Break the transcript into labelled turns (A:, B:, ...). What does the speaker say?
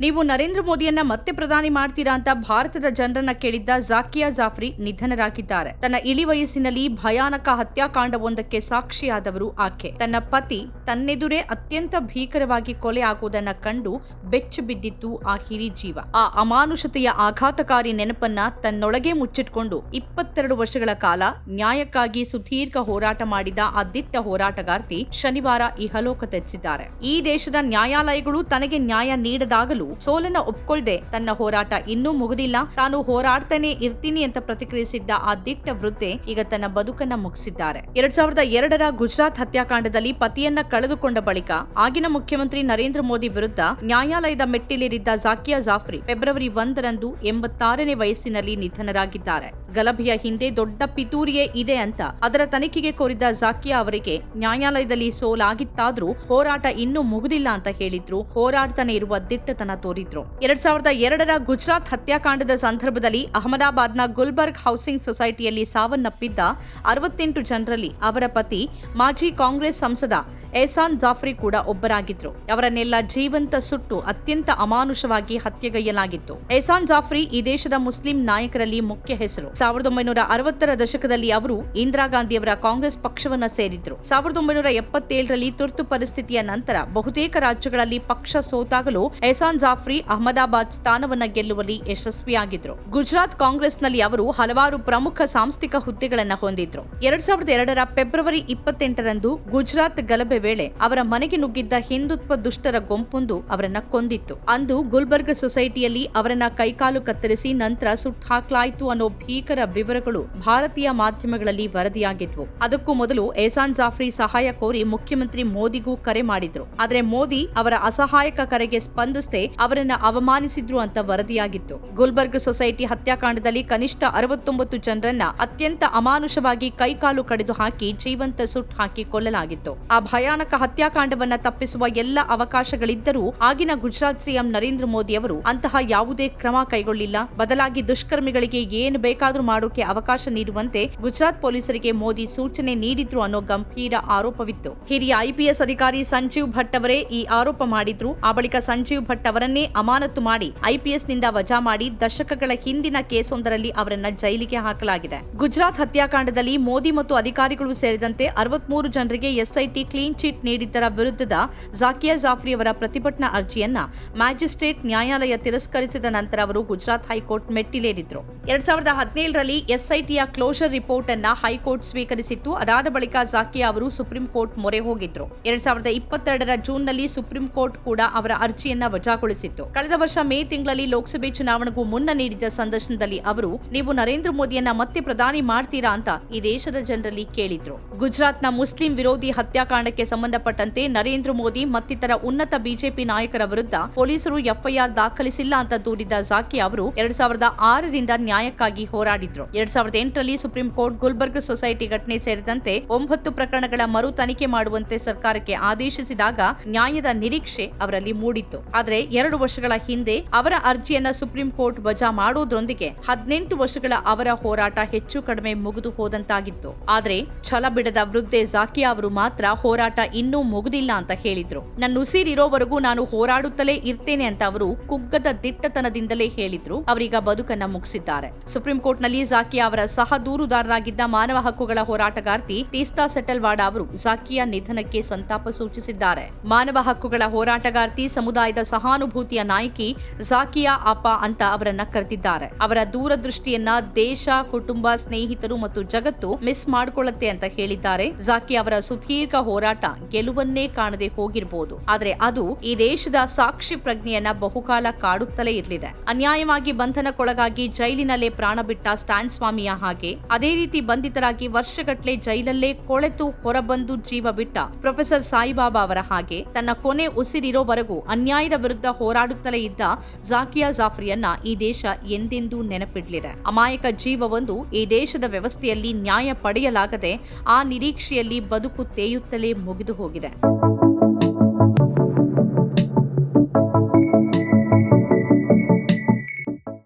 A: ನೀವು ನರೇಂದ್ರ ಮೋದಿಯನ್ನ ಮತ್ತೆ ಪ್ರಧಾನಿ ಮಾಡ್ತೀರಾ ಅಂತ ಭಾರತದ ಜನರನ್ನ ಕೇಳಿದ್ದ ಜಾಕಿಯಾ ಜಾಫ್ರಿ ನಿಧನರಾಗಿದ್ದಾರೆ. ತನ್ನ ಇಳಿ ವಯಸ್ಸಿನಲ್ಲಿ ಭಯಾನಕ ಹತ್ಯಾಕಾಂಡವೊಂದಕ್ಕೆ ಸಾಕ್ಷಿಯಾದವರು ಆಕೆ. ತನ್ನ ಪತಿ ತನ್ನೆದುರೇ ಅತ್ಯಂತ ಭೀಕರವಾಗಿ ಕೊಲೆ ಆಗುವುದನ್ನ ಕಂಡು ಬೆಚ್ಚು ಬಿದ್ದಿತ್ತು ಆ ಹಿರಿ ಜೀವ. ಆ ಅಮಾನುಷತೆಯ ಆಘಾತಕಾರಿ ನೆನಪನ್ನ ತನ್ನೊಳಗೆ ಮುಚ್ಚಿಟ್ಕೊಂಡು ಇಪ್ಪತ್ತೆರಡು ವರ್ಷಗಳ ಕಾಲ ನ್ಯಾಯಕ್ಕಾಗಿ ಸುದೀರ್ಘ ಹೋರಾಟ ಮಾಡಿದ ಆ ದಿಟ್ಟ ಹೋರಾಟಗಾರ್ತಿ ಶನಿವಾರ ಇಹಲೋಕ ತೆಚ್ಚಿದ್ದಾರೆ ಈ ದೇಶದ ನ್ಯಾಯಾಲಯಗಳು ತನಗೆ ನ್ಯಾಯ ನೀಡದಾಗಲೂ ಸೋಲನ್ನ ಒಪ್ಕೊಳ್ದೆ ತನ್ನ ಹೋರಾಟ ಇನ್ನೂ ಮುಗಿದಿಲ್ಲ. ತಾನು ಹೋರಾಡ್ತಾನೆ ಇರ್ತೀನಿ ಅಂತ ಪ್ರತಿಕ್ರಿಯಿಸಿದ್ದ ಆ ದಿಟ್ಟ ವೃದ್ಧೆ ಈಗ ತನ್ನ ಬದುಕನ್ನ ಮುಗಿಸಿದ್ದಾರೆ. ಎರಡ್ ಸಾವಿರದ ಎರಡರ ಗುಜರಾತ್ ಹತ್ಯಾಕಾಂಡದಲ್ಲಿ ಪತಿಯನ್ನ ಕಳೆದುಕೊಂಡ ಬಳಿಕ ಆಗಿನ ಮುಖ್ಯಮಂತ್ರಿ ನರೇಂದ್ರ ಮೋದಿ ವಿರುದ್ಧ ನ್ಯಾಯಾಲಯದ ಮೆಟ್ಟಿಲೇರಿದ್ದ ಜಾಕಿಯಾ ಜಾಫ್ರಿ ಫೆಬ್ರವರಿ ಒಂದರಂದು ಎಂಬತ್ತಾರನೇ ವಯಸ್ಸಿನಲ್ಲಿ ನಿಧನರಾಗಿದ್ದಾರೆ. ಗಲಭೆಯ ಹಿಂದೆ ದೊಡ್ಡ ಪಿತೂರಿಯೇ ಇದೆ ಅಂತ ಅದರ ತನಿಖೆಗೆ ಕೋರಿದ್ದ ಜಾಕಿಯಾ ಅವರಿಗೆ ನ್ಯಾಯಾಲಯದಲ್ಲಿ ಸೋಲಾಗಿತ್ತಾದ್ರೂ ಹೋರಾಟ ಇನ್ನೂ ಮುಗಿದಿಲ್ಲ ಅಂತ ಹೇಳಿದ್ರು. ಹೋರಾಡ್ತಾನೆ ಇರುವ ದಿಟ್ಟತನ ತೋರಿದ್ರು. ಎರಡ್ ಸಾವಿರದ ಎರಡರ ಗುಜರಾತ್ ಹತ್ಯಾಕಾಂಡದ ಸಂದರ್ಭದಲ್ಲಿ ಅಹಮದಾಬಾದ್ನ ಗುಲ್ಬರ್ಗ್ ಹೌಸಿಂಗ್ ಸೊಸೈಟಿಯಲ್ಲಿ ಸಾವನ್ನಪ್ಪಿದ್ದ ಅರವತ್ತೆಂಟು ಜನರಲ್ಲಿ ಅವರ ಪತಿ ಮಾಜಿ ಕಾಂಗ್ರೆಸ್ ಸಂಸದ ಎಹಸಾನ್ ಜಾಫ್ರಿ ಕೂಡ ಒಬ್ಬರಾಗಿದ್ರು. ಅವರನ್ನೆಲ್ಲ ಜೀವಂತ ಸುಟ್ಟು ಅತ್ಯಂತ ಅಮಾನುಷವಾಗಿ ಹತ್ಯೆಗೈಯಲಾಗಿತ್ತು. ಎಹಸಾನ್ ಜಾಫ್ರಿ ಈ ದೇಶದ ಮುಸ್ಲಿಂ ನಾಯಕರಲ್ಲಿ ಮುಖ್ಯ ಹೆಸರು. ಸಾವಿರದ ಒಂಬೈನೂರ ಅರವತ್ತರ ದಶಕದಲ್ಲಿ ಅವರು ಇಂದಿರಾ ಗಾಂಧಿಯವರ ಕಾಂಗ್ರೆಸ್ ಪಕ್ಷವನ್ನ ಸೇರಿದ್ರು. ಸಾವಿರದ ಒಂಬೈನೂರ ಎಪ್ಪತ್ತೇಳರಲ್ಲಿ ತುರ್ತು ಪರಿಸ್ಥಿತಿಯ ನಂತರ ಬಹುತೇಕ ರಾಜ್ಯಗಳಲ್ಲಿ ಪಕ್ಷ ಸೋತಾಗಲೂ ಎಹಸಾನ್ ಜಾಫ್ರಿ ಅಹಮದಾಬಾದ್ ಸ್ಥಾನವನ್ನ ಗೆಲ್ಲುವಲ್ಲಿ ಯಶಸ್ವಿಯಾಗಿದ್ರು. ಗುಜರಾತ್ ಕಾಂಗ್ರೆಸ್ನಲ್ಲಿ ಅವರು ಹಲವಾರು ಪ್ರಮುಖ ಸಾಂಸ್ಥಿಕ ಹುದ್ದೆಗಳನ್ನ ಹೊಂದಿದ್ರು. ಎರಡ್ ಸಾವಿರದ ಎರಡರ ಫೆಬ್ರವರಿ ಇಪ್ಪತ್ತೆಂಟರಂದು ಗುಜರಾತ್ ಗಲಭೆ ವೇಳೆ ಅವರ ಮನೆಗೆ ನುಗ್ಗಿದ್ದ ಹಿಂದುತ್ವ ದುಷ್ಟರ ಗುಂಪೊಂದು ಅವರನ್ನ ಕೊಂದಿತ್ತು. ಅಂದು ಗುಲ್ಬರ್ಗ್ ಸೊಸೈಟಿಯಲ್ಲಿ ಅವರನ್ನ ಕೈಕಾಲು ಕತ್ತರಿಸಿ ನಂತರ ಸುಟ್ಟು ಹಾಕಲಾಯಿತು ಅನ್ನೋ ಭೀಕರ ವಿವರಗಳು ಭಾರತೀಯ ಮಾಧ್ಯಮಗಳಲ್ಲಿ ವರದಿಯಾಗಿದ್ವು. ಅದಕ್ಕೂ ಮೊದಲು ಏಸಾನ್ ಜಾಫ್ರಿ ಸಹಾಯ ಕೋರಿ ಮುಖ್ಯಮಂತ್ರಿ ಮೋದಿಗೂ ಕರೆ ಮಾಡಿದ್ರು. ಆದರೆ ಮೋದಿ ಅವರ ಅಸಹಾಯಕ ಕರೆಗೆ ಸ್ಪಂದಿಸದೆ ಅವರನ್ನ ಅವಮಾನಿಸಿದ್ರು ಅಂತ ವರದಿಯಾಗಿತ್ತು. ಗುಲ್ಬರ್ಗ್ ಸೊಸೈಟಿ ಹತ್ಯಾಕಾಂಡದಲ್ಲಿ ಕನಿಷ್ಠ ಅರವತ್ತೊಂಬತ್ತು ಜನರನ್ನ ಅತ್ಯಂತ ಅಮಾನುಷವಾಗಿ ಕೈಕಾಲು ಕಡಿದು ಹಾಕಿ ಜೀವಂತ ಸುಟ್ಟು ಹಾಕಿ ಕೊಲ್ಲಲಾಗಿತ್ತು ಆ ಭಯಾನಕ ಹತ್ಯಾಕಾಂಡವನ್ನ ತಪ್ಪಿಸುವ ಎಲ್ಲ ಅವಕಾಶಗಳಿದ್ದರೂ ಆಗಿನ ಗುಜರಾತ್ ಸಿಎಂ ನರೇಂದ್ರ ಮೋದಿ ಅವರು ಅಂತಹ ಯಾವುದೇ ಕ್ರಮ ಕೈಗೊಳ್ಳಿಲ್ಲ. ಬದಲಾಗಿ ದುಷ್ಕರ್ಮಿಗಳಿಗೆ ಏನು ಬೇಕಾದರೂ ಮಾಡೋಕೆ ಅವಕಾಶ ನೀಡುವಂತೆ ಗುಜರಾತ್ ಪೊಲೀಸರಿಗೆ ಮೋದಿ ಸೂಚನೆ ನೀಡಿದ್ರು ಅನ್ನೋ ಗಂಭೀರ ಆರೋಪವಿತ್ತು. ಹಿರಿಯ ಐಪಿಎಸ್ ಅಧಿಕಾರಿ ಸಂಜೀವ್ ಭಟ್ ಅವರೇ ಈ ಆರೋಪ ಮಾಡಿದ್ರು. ಆ ಬಳಿಕ ಸಂಜೀವ್ ಭಟ್ ಅವರನ್ನೇ ಅಮಾನತು ಮಾಡಿ ಐಪಿಎಸ್ನಿಂದ ವಜಾ ಮಾಡಿ ದಶಕಗಳ ಹಿಂದಿನ ಕೇಸೊಂದರಲ್ಲಿ ಅವರನ್ನ ಜೈಲಿಗೆ ಹಾಕಲಾಗಿದೆ. ಗುಜರಾತ್ ಹತ್ಯಾಕಾಂಡದಲ್ಲಿ ಮೋದಿ ಮತ್ತು ಅಧಿಕಾರಿಗಳು ಸೇರಿದಂತೆ ಅರವತ್ಮೂರು ಜನರಿಗೆ ಎಸ್ಐಟಿ ಕ್ಲೀನ್ ಚಿಟ್ ನೀಡಿದ್ದರ ವಿರುದ್ಧದ ಜಾಕಿಯಾ ಜಾಫ್ರಿ ಅವರ ಪ್ರತಿಭಟನಾ ಅರ್ಜಿಯನ್ನ ಮ್ಯಾಜಿಸ್ಟ್ರೇಟ್ ನ್ಯಾಯಾಲಯ ತಿರಸ್ಕರಿಸಿದ ನಂತರ ಅವರು ಗುಜರಾತ್ ಹೈಕೋರ್ಟ್ ಮೆಟ್ಟಿಲೇರಿದ್ರು. ಎರಡ್ ಸಾವಿರದ ಹದಿನೇಳರಲ್ಲಿ ಎಸ್ಐಟಿಯ ಕ್ಲೋಷರ್ ರಿಪೋರ್ಟ್ ಅನ್ನ ಹೈಕೋರ್ಟ್ ಸ್ವೀಕರಿಸಿತ್ತು. ಅದಾದ ಬಳಿಕ ಜಾಕಿಯಾ ಅವರು ಸುಪ್ರೀಂ ಕೋರ್ಟ್ ಮೊರೆ ಹೋಗಿದ್ರು. ಎರಡ್ ಸಾವಿರದ ಇಪ್ಪತ್ತೆರಡರ ಜೂನ್ನಲ್ಲಿ ಸುಪ್ರೀಂ ಕೋರ್ಟ್ ಕೂಡ ಅವರ ಅರ್ಜಿಯನ್ನ ವಜಾಗೊಳಿಸಿತ್ತು. ಕಳೆದ ವರ್ಷ ಮೇ ತಿಂಗಳಲ್ಲಿ ಲೋಕಸಭೆ ಚುನಾವಣೆಗೂ ಮುನ್ನ ನೀಡಿದ ಸಂದರ್ಶನದಲ್ಲಿ ಅವರು, ನೀವು ನರೇಂದ್ರ ಮೋದಿಯನ್ನ ಮತ್ತೆ ಪ್ರಧಾನಿ ಮಾಡ್ತೀರಾ? ಅಂತ ಈ ದೇಶದ ಜನರಲ್ಲಿ ಕೇಳಿದ್ರು. ಗುಜರಾತ್ನ ಮುಸ್ಲಿಂ ವಿರೋಧಿ ಹತ್ಯಾಕಾಂಡಕ್ಕೆ ಸಂಬಂಧಪಟ್ಟಂತೆ ನರೇಂದ್ರ ಮೋದಿ ಮತ್ತಿತರ ಉನ್ನತ ಬಿಜೆಪಿ ನಾಯಕರ ವಿರುದ್ಧ ಪೊಲೀಸರು ಎಫ್ಐಆರ್ ದಾಖಲಿಸಿಲ್ಲ ಅಂತ ದೂರಿದ್ದ ಜಾಕಿ ಅವರು ಎರಡ್ ಸಾವಿರದ ಆರರಿಂದ ನ್ಯಾಯಕ್ಕಾಗಿ ಹೋರಾಡಿದ್ರು. ಎರಡ್ ಸಾವಿರದ ಎಂಟರಲ್ಲಿ ಸುಪ್ರೀಂ ಕೋರ್ಟ್ ಗುಲ್ಬರ್ಗ್ ಸೊಸೈಟಿ ಘಟನೆ ಸೇರಿದಂತೆ ಒಂಬತ್ತು ಪ್ರಕರಣಗಳ ಮರು ತನಿಖೆ ಮಾಡುವಂತೆ ಸರ್ಕಾರಕ್ಕೆ ಆದೇಶಿಸಿದಾಗ ನ್ಯಾಯದ ನಿರೀಕ್ಷೆ ಅವರಲ್ಲಿ ಮೂಡಿತ್ತು. ಆದರೆ ಎರಡು ವರ್ಷಗಳ ಹಿಂದೆ ಅವರ ಅರ್ಜಿಯನ್ನ ಸುಪ್ರೀಂ ಕೋರ್ಟ್ ವಜಾ ಮಾಡೋದ್ರೊಂದಿಗೆ ಹದಿನೆಂಟು ವರ್ಷಗಳ ಅವರ ಹೋರಾಟ ಹೆಚ್ಚು ಕಡಿಮೆ ಮುಗಿದು ಹೋದಂತಾಗಿತ್ತು. ಆದರೆ ಛಲ ಬಿಡದ ವೃದ್ಧೆ ಜಾಕಿಯಾ ಅವರು ಮಾತ್ರ ಹೋರಾಟ ಇನ್ನೂ ಮುಗುದಿಲ್ಲ ಅಂತ ಹೇಳಿದ್ರು. ನನ್ನ ಉಸಿರಿರೋವರೆಗೂ ನಾನು ಹೋರಾಡುತ್ತಲೇ ಇರ್ತೇನೆ ಅಂತ ಅವರು ಕುಗ್ಗದ ದಿಟ್ಟತನದಿಂದಲೇ ಹೇಳಿದ್ರು. ಅವರೀಗ ಬದುಕನ್ನ ಮುಗಿಸಿದ್ದಾರೆ. ಸುಪ್ರೀಂ ಕೋರ್ಟ್ನಲ್ಲಿ ಜಾಕಿಯಾ ಅವರ ಸಹ ದೂರುದಾರರಾಗಿದ್ದ ಮಾನವ ಹಕ್ಕುಗಳ ಹೋರಾಟಗಾರ್ತಿ ತೀಸ್ತಾ ಸೆಟಲ್ವಾಡ ಅವರು ಜಾಕಿಯಾ ನಿಧನಕ್ಕೆ ಸಂತಾಪ ಸೂಚಿಸಿದ್ದಾರೆ. ಮಾನವ ಹಕ್ಕುಗಳ ಹೋರಾಟಗಾರ್ತಿ ಸಮುದಾಯದ ಸಹಾನುಭೂತಿಯ ನಾಯಕಿ ಜಾಕಿಯಾ ಅಪ್ಪ ಅಂತ ಅವರನ್ನ ಕರೆದಿದ್ದಾರೆ. ಅವರ ದೂರದೃಷ್ಟಿಯನ್ನ ದೇಶ, ಕುಟುಂಬ, ಸ್ನೇಹಿತರು ಮತ್ತು ಜಗತ್ತು ಮಿಸ್ ಮಾಡಿಕೊಳ್ಳುತ್ತೆ ಅಂತ ಹೇಳಿದ್ದಾರೆ. ಜಾಕಿ ಅವರ ಸುದೀರ್ಘ ಹೋರಾಟ ಗೆಲುವನ್ನೇ ಕಾಣದೆ ಹೋಗಿರಬಹುದು ಆದ್ರೆ ಅದು ಈ ದೇಶದ ಸಾಕ್ಷಿ ಪ್ರಜ್ಞೆಯನ್ನ ಬಹುಕಾಲ ಕಾಡುತ್ತಲೇ ಇರಲಿದೆ. ಅನ್ಯಾಯವಾಗಿ ಬಂಧನಕ್ಕೊಳಗಾಗಿ ಜೈಲಿನಲ್ಲೇ ಪ್ರಾಣ ಬಿಟ್ಟ ಸ್ಟ್ಯಾನ್ ಸ್ವಾಮಿಯ ಹಾಗೆ ಅದೇ ರೀತಿ ಬಂಧಿತರಾಗಿ ವರ್ಷಗಟ್ಟಲೆ ಜೈಲಲ್ಲೇ ಕೊಳೆತು ಹೊರಬಂದು ಜೀವ ಬಿಟ್ಟ ಪ್ರೊಫೆಸರ್ ಸಾಯಿಬಾಬಾ ಅವರ ಹಾಗೆ ತನ್ನ ಕೊನೆ ಉಸಿರಿರೋವರೆಗೂ ಅನ್ಯಾಯದ ವಿರುದ್ಧ ಹೋರಾಡುತ್ತಲೇ ಇದ್ದ ಜಾಕಿಯಾ ಜಾಫ್ರಿಯನ್ನ ಈ ದೇಶ ಎಂದೆಂದೂ ನೆನಪಿಡ್ಲಿದೆ. ಅಮಾಯಕ ಜೀವವೊಂದು ಈ ದೇಶದ ವ್ಯವಸ್ಥೆಯಲ್ಲಿ ನ್ಯಾಯ ಪಡೆಯಲಾಗದೆ ಆ ನಿರೀಕ್ಷೆಯಲ್ಲಿ ಬದುಕು ತೇಯುತ್ತಲೇ ಮುಗಿದು ಹೋಗಿದೆ.